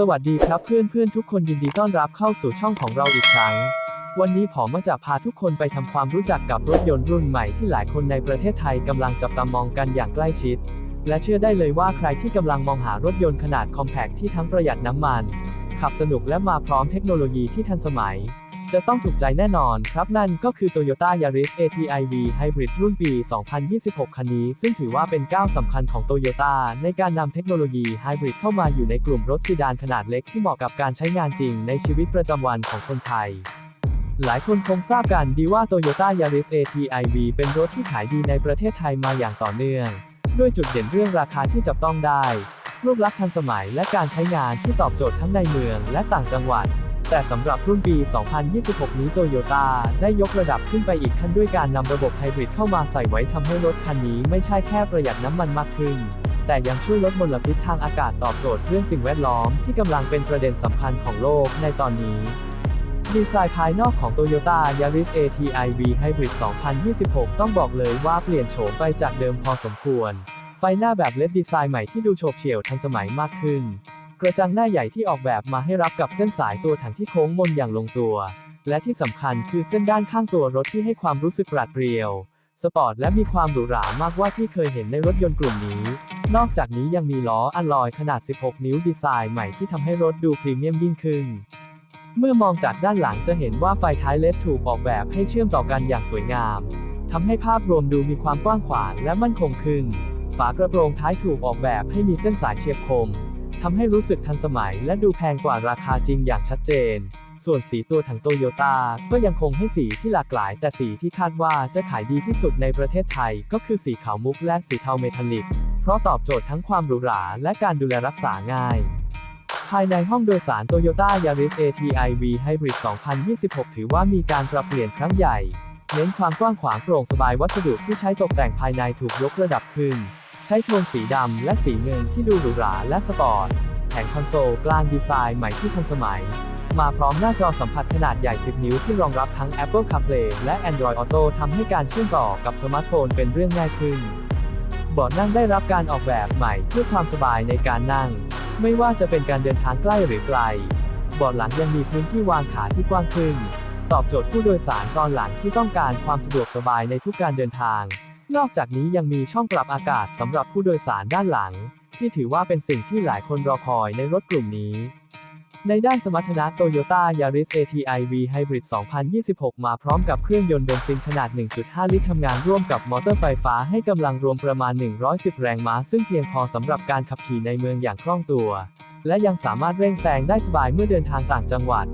สวัสดีครับเพื่อนเพื่อนทุกคนยินดีต้อนรับเข้าสู่ช่องของเราอีกครั้ง วันนี้ผมมาจะพาทุกคนไปทำความรู้จักกับรถยนต์รุ่นใหม่ที่หลายคนในประเทศไทยกำลังจับตามองกันอย่างใกล้ชิด และเชื่อได้เลยว่าใครที่กำลังมองหารถยนต์ขนาดคอมแพคที่ทั้งประหยัดน้ำมัน ขับสนุกและมาพร้อมเทคโนโลยีที่ทันสมัย จะต้องถูกใจแน่นอนครับนั่นก็คือ Toyota Yaris ATIV Hybrid รุ่นปี 2026 คันนี้ ซึ่งถือว่าเป็นก้าวสำคัญของ Toyota ในการนำเทคโนโลยีไฮบริดเข้ามาอยู่ในกลุ่มรถซีดานขนาดเล็กที่เหมาะกับการใช้งานจริงในชีวิตประจำวันของคนไทยหลายคนคงทราบกันดีว่า Toyota Yaris ATIV เป็นรถที่ขายดีในประเทศไทยมาอย่างต่อเนื่อง ด้วยจุดเด่นเรื่องราคาที่จับต้องได้ รูปลักษณ์ทันสมัยและการใช้งานที่ตอบโจทย์ทั้งในเมืองและต่างจังหวัด แต่สำหรับรุ่นปี 2026 นี้โตโยต้าได้ยกระดับขึ้นไปอีกขั้นด้วยการนำระบบไฮบริดเข้ามาใส่ไว้ทำให้รถคันนี้ไม่ใช่แค่ประหยัดน้ำมันมากขึ้น แต่ยังช่วยลดมลพิษทางอากาศตอบโจทย์เรื่องสิ่งแวดล้อมที่กำลังเป็นประเด็นสำคัญของโลกในตอนนี้ดีไซน์ภายนอกของ Toyota Yaris ATIV Hybrid 2026 ต้องบอกเลยว่าเปลี่ยนโฉมไปจากเดิมพอสมควร ไฟหน้าแบบเลดดีไซน์ใหม่ที่ดูโฉบเฉี่ยวทันสมัยมากขึ้น กระจังหน้าใหญ่ที่ออกแบบมาให้รับกับเส้นสายตัวถังที่โค้งมนอย่างลงตัว และที่สำคัญคือเส้นด้านข้างตัวรถที่ให้ความรู้สึกปราดเปรียว สปอร์ตและมีความหรูหรามากกว่าที่เคยเห็นในรถยนต์กลุ่มนี้ นอกจากนี้ยังมีล้ออัลลอยขนาด 16 นิ้วดีไซน์ใหม่ที่ทำให้รถดูพรีเมียมยิ่งขึ้น เมื่อมองจากด้านหลังจะเห็นว่าไฟท้ายเลดถูกออกแบบให้เชื่อมต่อกันอย่างสวยงามทำให้ภาพรวมดูมีความกว้างขวางและมั่นคงขึ้น ฝากระโปรงท้ายถูกออกแบบให้มีเส้นสายเฉียบคม ทำให้รู้สึกทันสมัยและดูแพงกว่าราคาจริงอย่างชัดเจน ส่วนสีตัวถังโตโยต้าก็ยังคงให้สีที่หลากหลาย แต่สีที่คาดว่าจะขายดีที่สุดในประเทศไทย ก็คือสีขาวมุกและสีเทาเมทัลลิก เพราะตอบโจทย์ทั้งความหรูหราและการดูแลรักษาง่าย ภายในห้องโดยสาร Toyota Yaris ATIV Hybrid 2026 ถือว่ามีการปรับเปลี่ยนครั้งใหญ่ เน้นความกว้างขวางโปร่งสบายวัสดุที่ใช้ตกแต่งภายในถูกยกระดับขึ้น ใช้โทนสีดำและสีเงินที่ดูหรูหราและสปอร์ต แผงคอนโซลกลางดีไซน์ใหม่ที่ทันสมัย มาพร้อมหน้าจอสัมผัสขนาดใหญ่ 10 นิ้วที่รองรับทั้ง Apple CarPlay และ Android Auto ทำให้การเชื่อมต่อกับสมาร์ทโฟนเป็นเรื่องง่ายขึ้นเบาะนั่งได้รับการออกแบบใหม่เพื่อความสบายในการนั่ง ไม่ว่าจะเป็นการเดินทางใกล้หรือไกลเบาะหลังยังมีพื้นที่วางขาที่กว้างขึ้น ตอบโจทย์ผู้โดยสารตอนหลังที่ต้องการความสะดวกสบายในทุกการเดินทาง นอกจากนี้ยังมีช่องปรับอากาศสำหรับผู้โดยสารด้านหลัง ที่ถือว่าเป็นสิ่งที่หลายคนรอคอยในรถกลุ่มนี้ ในด้านสมรรถนะ Toyota Yaris ATIV Hybrid 2026 มาพร้อมกับเครื่องยนต์เบนซินขนาด 1.5 ลิตรทำงานร่วมกับมอเตอร์ไฟฟ้าให้กำลังรวมประมาณ 110 แรงม้า ซึ่งเพียงพอสำหรับการขับขี่ในเมืองอย่างคล่องตัว และยังสามารถเร่งแซงได้สบายเมื่อเดินทางต่างจังหวัด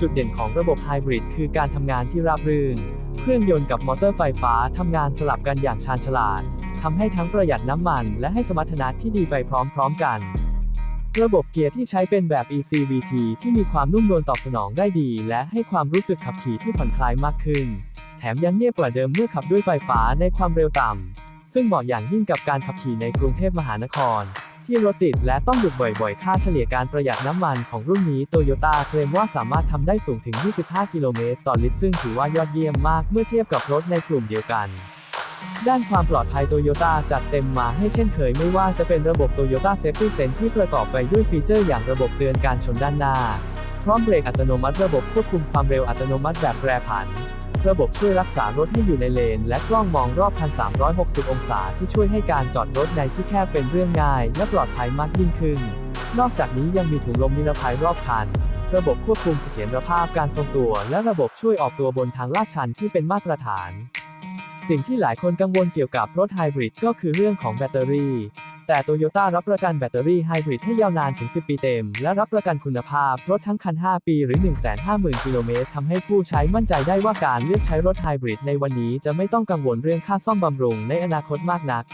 จุดเด่นของระบบไฮบริดคือการทำงานที่ราบรื่น เครื่องยนต์กับมอเตอร์ไฟฟ้าทำงานสลับกันอย่างชาญฉลาดทำให้ทั้งประหยัดน้ำมัน และให้สมรรถนะที่ดีไปพร้อมๆกันระบบเกียร์ที่ใช้เป็นแบบ ECVT ที่มีความนุ่มนวลตอบสนองได้ดี และให้ความรู้สึกขับขี่ที่ผ่อนคลายมากขึ้น แถมยังเงียบกว่าเดิมเมื่อขับด้วยไฟฟ้าในความเร็วต่ำ ซึ่งเหมาะอย่างยิ่งกับการขับขี่ในกรุงเทพมหานคร ที่รถติดและต้องหยุดบ่อยๆ ค่าเฉลี่ยการประหยัดน้ำมันของรุ่นนี้โตโยต้าเคลมว่าสามารถทำได้สูงถึง 25 กิโลเมตรต่อลิตรซึ่งถือว่ายอดเยี่ยมมากเมื่อเทียบกับรถในกลุ่มเดียวกัน ด้านความปลอดภัยโตโยต้าจัดเต็มมาให้เช่นเคยไม่ว่าจะเป็นระบบ Toyota Safety Sense ที่ประกอบไปด้วยฟีเจอร์อย่างระบบเตือนการชนด้านหน้า พร้อมเบรกอัตโนมัติระบบควบคุมความเร็วอัตโนมัติแบบแปรผัน ระบบช่วยรักษารถให้อยู่ในเลน และกล้องมองรอบคัน 360 องศาที่ช่วยให้การจอดรถในที่แคบเป็นเรื่องง่าย และปลอดภัยมากยิ่งขึ้น นอกจากนี้ยังมีถุงลมนิรภัยรอบคัน ระบบควบคุมเสถียรภาพการทรงตัว และระบบช่วยออกตัวบนทางลาดชันที่เป็นมาตรฐาน สิ่งที่หลายคนกังวลเกี่ยวกับรถไฮบริดก็คือเรื่องของแบตเตอรี่ แต่โตโยต้ารับประกันแบตเตอรี่ไฮบริดให้ยาวนานถึง 10 ปีเต็ม และรับประกันคุณภาพ รถทั้งคัน 5 ปีหรือ 150,000 กิโลเมตรทำให้ผู้ใช้มั่นใจได้ว่าการเลือกใช้รถไฮบริดในวันนี้จะไม่ต้องกังวลเรื่องค่าซ่อมบำรุงในอนาคตมากนัก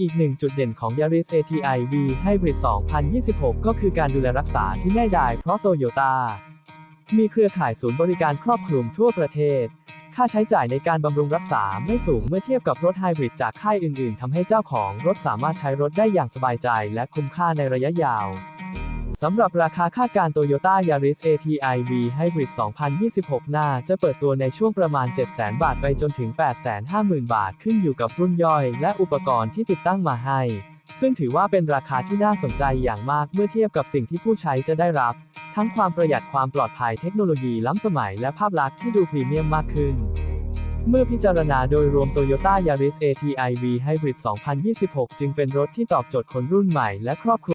อีกหนึ่งจุดเด่นของ Yaris ATIV Hybrid 2026 ก็คือการดูแลรักษาที่ง่ายดายเพราะโตโยต้ามีเครือข่ายศูนย์บริการครอบคลุมทั่วประเทศ ค่าใช้จ่ายในการบำรุงรักษาไม่สูงเมื่อเทียบกับรถไฮบริดจากค่ายอื่น ๆทำให้เจ้าของรถสามารถใช้รถได้อย่างสบายใจและคุ้มค่าในระยะยาวสำหรับราคาค่าการณ์ Toyota Yaris ATIV Hybrid 2026น่าจะเปิดตัวในช่วงประมาณ 700,000 บาทไปจนถึง 850,000 บาทขึ้นอยู่กับรุ่นย่อย และอุปกรณ์ที่ติดตั้งมาให้ ซึ่งถือว่าเป็นราคาที่น่าสนใจอย่างมากเมื่อเทียบกับสิ่งที่ผู้ใช้จะได้รับ ทั้งความประหยัดความปลอดภัยเทคโนโลยีล้ำสมัยและภาพลักษณ์ที่ดูพรีเมียมมากขึ้น เมื่อพิจารณาโดยรวม Toyota Yaris ATIV Hybrid 2026 จึงเป็นรถที่ตอบโจทย์คนรุ่นใหม่และครอบครัว